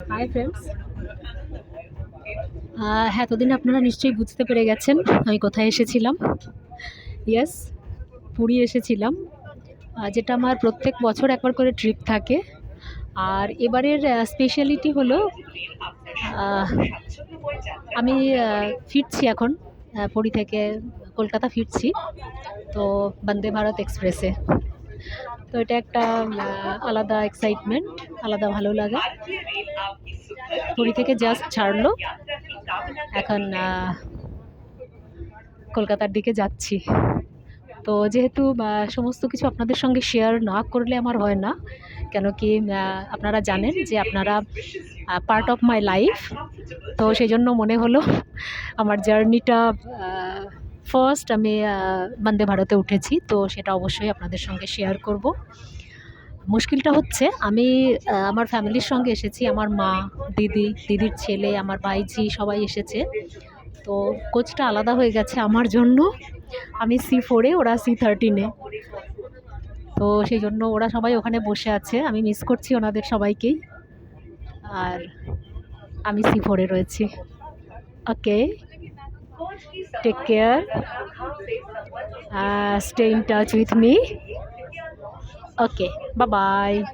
Hi friends হ্যাঁ এতদিন আপনারা নিশ্চয়ই বুঝতে পেরে গেছেন আমি কোথায় এসেছিলাম। ইয়েস পুরী এসেছিলাম। যেটা আমার প্রত্যেক বছর একবার করে ট্রিপ থাকে। আর এবারের স্পেশালিটি হলো আমি ফিরছি এখন পুরী থেকে কলকাতা ফিরছি। তো বন্দে ভারত এক্সপ্রেসে। তো এটা একটা আলাদা এক্সাইটমেন্ট আলাদা ভালো লাগা। পুরী থেকে জাস্ট ছাড়লো। এখন কলকাতার দিকে যাচ্ছি। তো যেহেতু সমস্ত কিছু আপনাদের সঙ্গে শেয়ার না করলে আমার হয় না, কেন কি আপনারা জানেন যে আপনারা পার্ট অফ মাই লাইফ তো সেই জন্য মনে হলো, আমার জার্নিটা ফার্স্ট আমি বন্দে ভারতে উঠেছি, তো সেটা অবশ্যই আপনাদের সঙ্গে শেয়ার করব। মুশকিলটা হচ্ছে, আমি আমার ফ্যামিলির সঙ্গে এসেছি, আমার মা, দিদি, দিদির ছেলে, আমার ভাইঝি সবাই এসেছে। তো কোচটা আলাদা হয়ে গেছে আমার জন্য। আমি সি ফোরে ওরা সি থার্টিনে তো সেই জন্য ওরা সবাই ওখানে বসে আছে, আমি মিস করছি ওনাদের সবাইকেই। আর আমি সি ফোরে রয়েছি। ওকে Take care. Uh, stay in touch with me. Okay, bye bye.